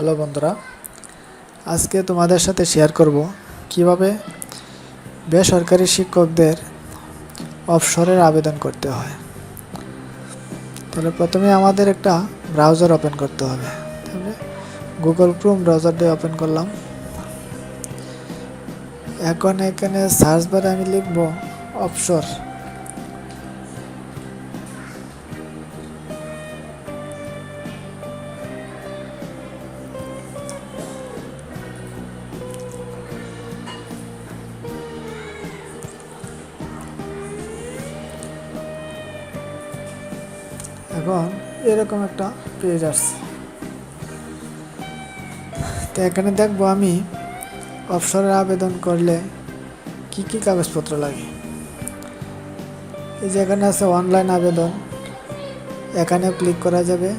Hello বন্ধুরা, আজকে তোমাদের সাথে শেয়ার করব কীভাবে বেসরকারি শিক্ষকদের অবসরের আবেদন করতে হয়। তাহলে প্রথমে আমাদের একটা ব্রাউজার ওপেন করতে হবে। তাহলে গুগল ক্রোম ব্রাউজারটি ওপেন করলাম। এখন এখানে সার্চ বারে আমি লিখব অবসর এখন এরকম একটা পেজ আসছে। তো এখানে দেখব আমি অবসরের আবেদন করলে কি কি কাগজপত্র লাগে। এই যে এখানে আছে অনলাইন আবেদন, এখানেও ক্লিক করা যাবে।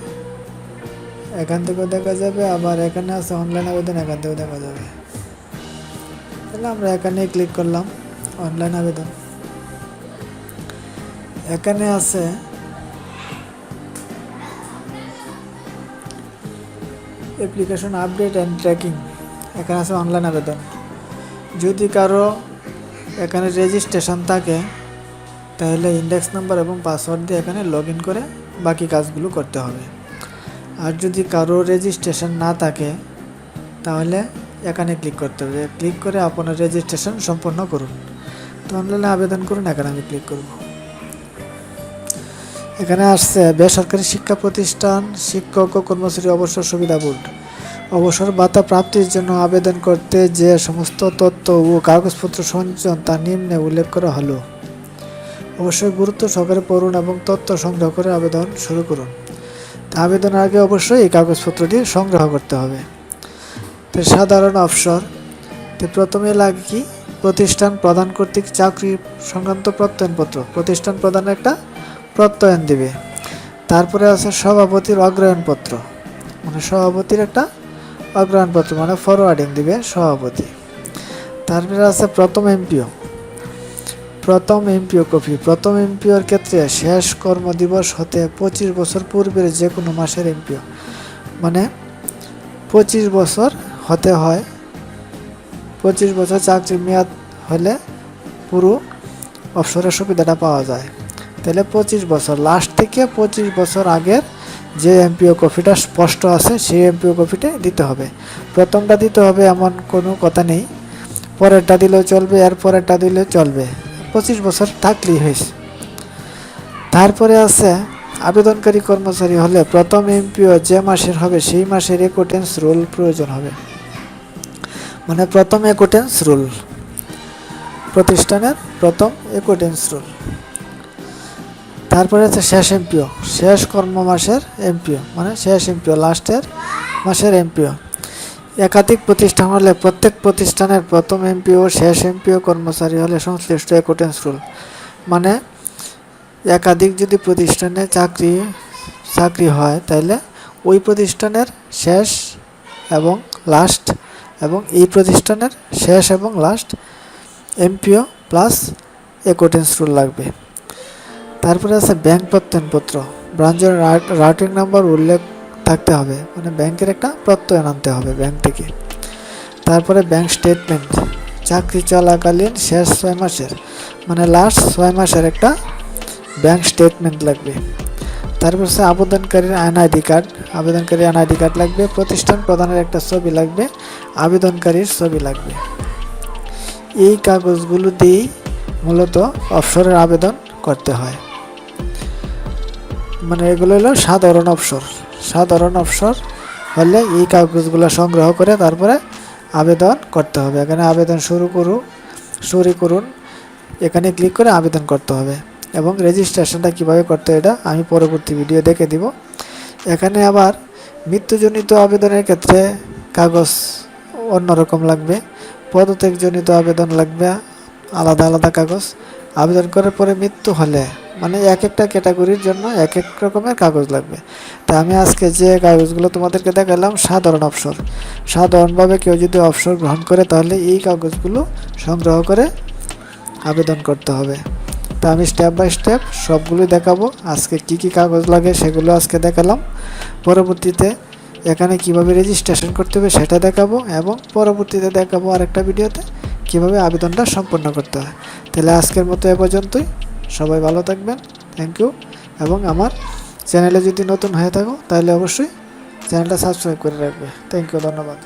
এখান থেকেও দেখা যাবে, আবার এখানে আছে অনলাইন আবেদন, এখান থেকেও দেখা যাবে। তাহলে আমরা এখানে ক্লিক করলাম অনলাইন আবেদন। এখানে আছে অ্যাপ্লিকেশন আপডেট অ্যান্ড ট্র্যাকিং এখানে আছে অনলাইন আবেদন। যদি কারও এখানে রেজিস্ট্রেশন থাকে, তাহলে ইন্ডেক্স নাম্বার এবং পাসওয়ার্ড দিয়ে এখানে লগ ইন করে বাকি কাজগুলো করতে হবে। আর যদি কারও রেজিস্ট্রেশন না থাকে, তাহলে এখানে ক্লিক করতে হবে। ক্লিক করে আপনার রেজিস্ট্রেশন সম্পন্ন করুন। তো অনলাইনে আবেদন করুন, এখানে আমি ক্লিক করব। এখানে আসছে বেসরকারি শিক্ষা প্রতিষ্ঠান, শিক্ষক ও কর্মচারী অবসর সুবিধা বোর্ড। অবসর ভাতা প্রাপ্তির জন্য আবেদন করতে যে সমস্ত তথ্য ও কাগজপত্র সঞ্চয়ন তা নিম্নে উল্লেখ করা হলো। অবশ্যই গুরুত্ব সহকারে পড়ুন এবং তথ্য সংগ্রহ করে আবেদন শুরু করুন। তা আবেদনের আগে অবশ্যই এই কাগজপত্রটি সংগ্রহ করতে হবে। তো সাধারণ অবসর। তো প্রথমে লাগে কি? প্রতিষ্ঠান প্রদান কর্তৃক চাকরি সংক্রান্ত প্রত্যয়নপত্র। প্রতিষ্ঠান প্রদানের একটা প্রত্যয়ন দিবে। তারপরে আছে সভাপতির অগ্রয়ণপত্র মানে সভাপতির একটা অগ্রয়ণপত্র মানে ফরওয়ার্ডিং দিবে সভাপতি। তারপরে আছে প্রথম এমপিও। প্রথম এমপিও কপি। প্রথম এমপিওর ক্ষেত্রে শেষ কর্মদিবস হতে পঁচিশ বছর পূর্বের যে কোনো মাসের এমপিও। মানে পঁচিশ বছর হতে হয়। পঁচিশ বছর চাকরির মেয়াদ হলে পুরো অবসরের সুবিধাটা পাওয়া যায়। তাহলে পঁচিশ বছর। লাস্ট থেকে পঁচিশ বছর আগের যে এমপিও কপিটা স্পষ্ট আছে, সেই এমপিও কপিটা দিতে হবে। প্রথমটা দিতে হবে এমন কোনো কথা নেই। পরেরটা দিলেও চলবে, এর পরেরটা দিলেও চলবে। পঁচিশ বছর থাকলেই হয়েছে। তারপরে আছে, আবেদনকারী কর্মচারী হলে প্রথম এমপিও যে মাসের হবে, সেই মাসের একোটেন্স রুল প্রয়োজন হবে। মানে প্রথম একোটেন্স রুল প্রতিষ্ঠানের প্রথম একোটেন্স রুল তারপরে হচ্ছে শেষ এমপিও শেষ কর্ম মাসের এমপিও মানে শেষ এমপিও লাস্টের মাসের এমপিও একাধিক প্রতিষ্ঠান হলে প্রত্যেক প্রতিষ্ঠানের প্রথম এমপিও শেষ এমপিও কর্মচারী হলে সংশ্লিষ্ট একোটেন্স রুল মানে একাধিক যদি প্রতিষ্ঠানে চাকরি চাকরি হয় তাহলে ওই প্রতিষ্ঠানের শেষ এবং লাস্ট এবং এই প্রতিষ্ঠানের শেষ এবং last MPO plus acquittance roll লাগবে। তারপরে আছে ব্যাংক প্রত্যয়নপত্র। ব্রাঞ্চের রাউটিং নাম্বার উল্লেখ থাকতে হবে। মানে ব্যাংকের একটা প্রত্যয়ন আনতে হবে ব্যাংক থেকে। তারপরে ব্যাংক স্টেটমেন্ট চাকরি চলাকালীন শেষ ছয় মাসের মানে লাস্ট ছয় মাসের একটা ব্যাংক স্টেটমেন্ট লাগবে। তারপর হচ্ছে আবেদনকারীর এনআইডি কার্ড। আবেদনকারীর এনআইডি কার্ড লাগবে। প্রতিষ্ঠান প্রদানের একটা ছবি লাগবে। আবেদনকারীর ছবি লাগবে। এই কাগজগুলো দিয়েই মূলত অবসরের আবেদন করতে হয়। মানে এগুলো হলো সাধারণ অবসর। সাধারণ অবসর হলে এই কাগজগুলো সংগ্রহ করে তারপরে আবেদন করতে হবে। এখানে আবেদন শুরু করুন শুরু করুন, এখানে ক্লিক করে আবেদন করতে হবে। এবং রেজিস্ট্রেশনটা কীভাবে করতে এটা আমি পরবর্তী ভিডিও দেখে দিব। এখানে আবার মৃত্যুজনিত আবেদনের ক্ষেত্রে কাগজ অন্যরকম লাগবে, পদত্যাগজনিত আবেদন লাগবে, আলাদা আলাদা কাগজ। আবেদন করার পরে মৃত্যু হলে মানে এক একটা ক্যাটাগরির জন্য এক এক রকমের কাগজ লাগবে। তা আমি আজকে যে কাগজগুলো তোমাদেরকে দেখালাম, সাধারণ অবসর। সাধারণভাবে কেউ যদি অবসর গ্রহণ করে, তাহলে এই কাগজগুলো সংগ্রহ করে আবেদন করতে হবে। তা আমি স্টেপ বাই স্টেপ সবগুলোই দেখাবো, আজকে কি কি কাগজ লাগে সেগুলো আজকে দেখালাম। পরবর্তীতে এখানে কীভাবে রেজিস্ট্রেশন করতে হবে সেটা দেখাবো এবং পরবর্তীতে দেখাবো আরেকটা ভিডিওতে। কীভাবে আবেদনটা সম্পন্ন করতে হয়। তাহলে আজকের মতো এ পর্যন্তই। সবাই ভালো থাকবেন। থ্যাংক ইউ এবং আমার চ্যানেলে যদি নতুন হয়ে থাকো, তাহলে অবশ্যই চ্যানেলটা সাবস্ক্রাইব করে রাখবে। থ্যাংক ইউ ধন্যবাদ।